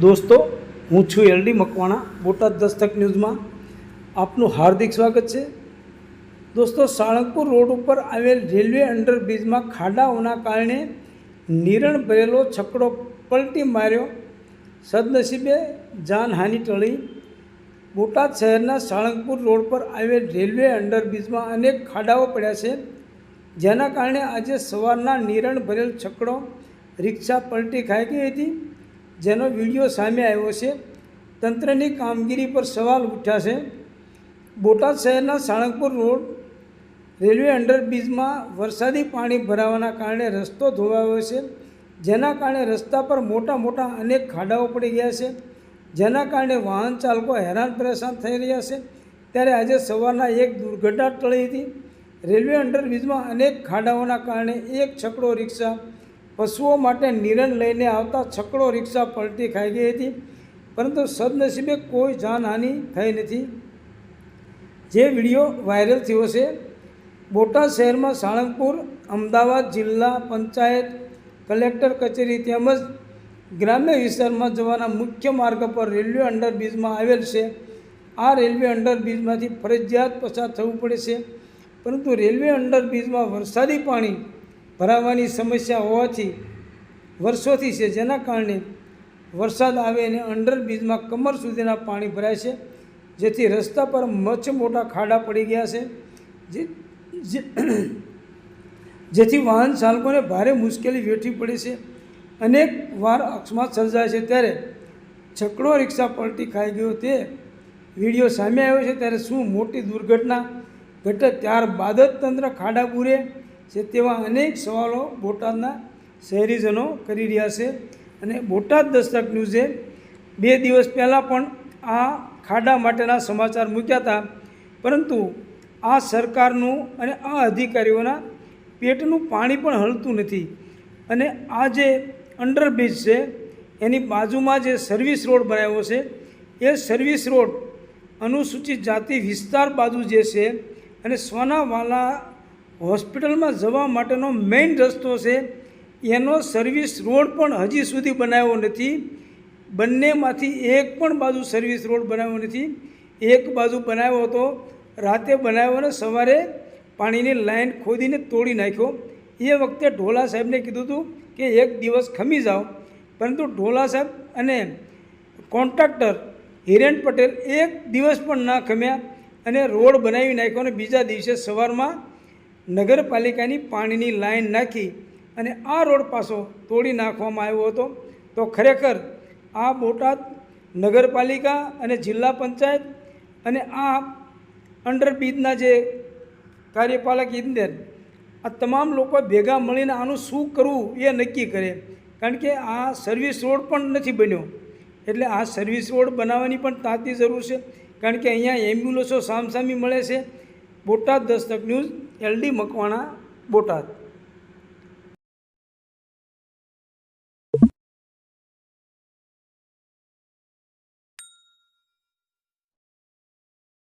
દોસ્તો, હું છું એલડી મકવાણા, બોટાદ દસ્તક ન્યૂઝમાં. આપનું હાર્દિક સ્વાગત છે. દોસ્તો, સાળંગપુર રોડ ઉપર આવેલ રેલવે અંડરબ્રિજમાં ખાડાઓના કારણે નિરણ ભરેલો છકડો પલટી માર્યો. સદનસીબે જાનહાનિ ટળી. બોટાદ શહેરના સાળંગપુર રોડ પર આવેલ રેલવે અંડરબ્રિજમાં અનેક ખાડાઓ પડ્યા છે. જેના કારણે આજે સવારના નિરણ ભરેલ છકડો રિક્ષા પલટી ખાઈ ગઈ હતી. જેનો વીડિયો સામે આવ્યો છે, તંત્રની કામગીરી પર સવાલ ઉઠ્યા છે. બોટાદ શહેરના સાણકપુર રોડ રેલવે અંડરબ્રિજમાં વરસાદી પાણી ભરાવાના કારણે રસ્તો ધોવાયો છે. જેના કારણે રસ્તા પર મોટા મોટા અનેક ખાડાઓ પડી ગયા છે. જેના કારણે વાહન ચાલકો હેરાન પરેશાન થઈ રહ્યા છે. ત્યારે આજે સવારના એક દુર્ઘટના ટળી હતી. રેલવે અંડરબ્રિજમાં અનેક ખાડાઓના કારણે એક છકડો રિક્ષા પશુઓ માટે નિરણ લઈને આવતા છકડો રિક્ષા પલટી ખાઈ ગઈ હતી. પરંતુ સદનસીબે કોઈ જાનહાનિ થઈ નથી. જે વીડિયો વાયરલ થયો છે, બોટાદ શહેરમાં સાળંગપુર, અમદાવાદ જિલ્લા પંચાયત કલેક્ટર કચેરી તેમજ ગ્રામ્ય વિસ્તારમાં જવાના મુખ્ય માર્ગ પર રેલવે અંડરબ્રિજમાં આવેલ છે. આ રેલવે અંડરબ્રિજમાંથી ફરજિયાત પસાર થવું પડે છે. પરંતુ રેલવે અંડરબ્રિજમાં વરસાદી પાણી ભરાવાની સમસ્યા હોવાથી વર્ષોથી છે, જેના કારણે વરસાદ આવે અને અંડરબ્રિજમાં કમર સુધીના પાણી ભરાય છે, જેથી રસ્તા પર મચ્છ મોટા ખાડા પડી ગયા છે, જે જેથી વાહન ચાલકોને ભારે મુશ્કેલી વેઠવી પડે છે. અનેક વાર અકસ્માત સર્જાય છે, ત્યારે છકડો રિક્ષા પલટી ખાઈ ગયો તે વીડિયો સામે આવ્યો છે, ત્યારે શું મોટી દુર્ઘટના ઘટે ત્યારબાદ જ તંત્ર ખાડા પૂરે છે તેવા અનેક સવાલો બોટાદના શહેરીજનો કરી રહ્યા છે. અને બોટાદ દસ્તક ન્યૂઝે બે દિવસ પહેલાં પણ આ ખાડા માટેના સમાચાર મૂક્યા હતા. પરંતુ આ સરકારનું અને આ અધિકારીઓના પેટનું પાણી પણ હલતું નથી. અને આ જે અંડરબ્રિજ છે, એની બાજુમાં જે સર્વિસ રોડ બનાવ્યો છે, એ સર્વિસ રોડ અનુસૂચિત જાતિ વિસ્તાર બાજુ જે છે, અને સોનાવાલા હોસ્પિટલમાં જવા માટેનો મેઇન રસ્તો છે, એનો સર્વિસ રોડ પણ હજી સુધી બનાવ્યો નથી. બંનેમાંથી એક પણ બાજુ સર્વિસ રોડ બનાવ્યો નથી. એક બાજુ બનાવ્યો હતો, રાતે બનાવ્યો અને સવારે પાણીની લાઈન ખોદીને તોડી નાખ્યો. એ વખતે ઢોલા સાહેબને કીધું હતું કે એક દિવસ ખમી જાઓ. પરંતુ ઢોલા સાહેબ અને કોન્ટ્રાક્ટર હિરેન પટેલ એક દિવસ પણ ના ખમ્યા અને રોડ બનાવી નાખ્યો અને બીજા દિવસે સવારમાં નગરપાલિકાની પાણીની લાઈન નાખી અને આ રોડ પાસો તોડી નાખવામાં આવ્યો હતો. તો ખરેખર આ બોટાદ નગરપાલિકા અને જિલ્લા પંચાયત અને આ અંડરબ્રિજના જે કાર્યપાલક ઇજનેર આ તમામ લોકો ભેગા મળીને આનું શું કરવું એ નક્કી કરે. કારણ કે આ સર્વિસ રોડ પણ નથી બન્યો. એટલે આ સર્વિસ રોડ બનાવવાની પણ તાતી જરૂર છે. કારણ કે અહીંયા એમ્બ્યુલન્સો સામસામી મળે છે. Botad Dastak news LD Makwana Botad.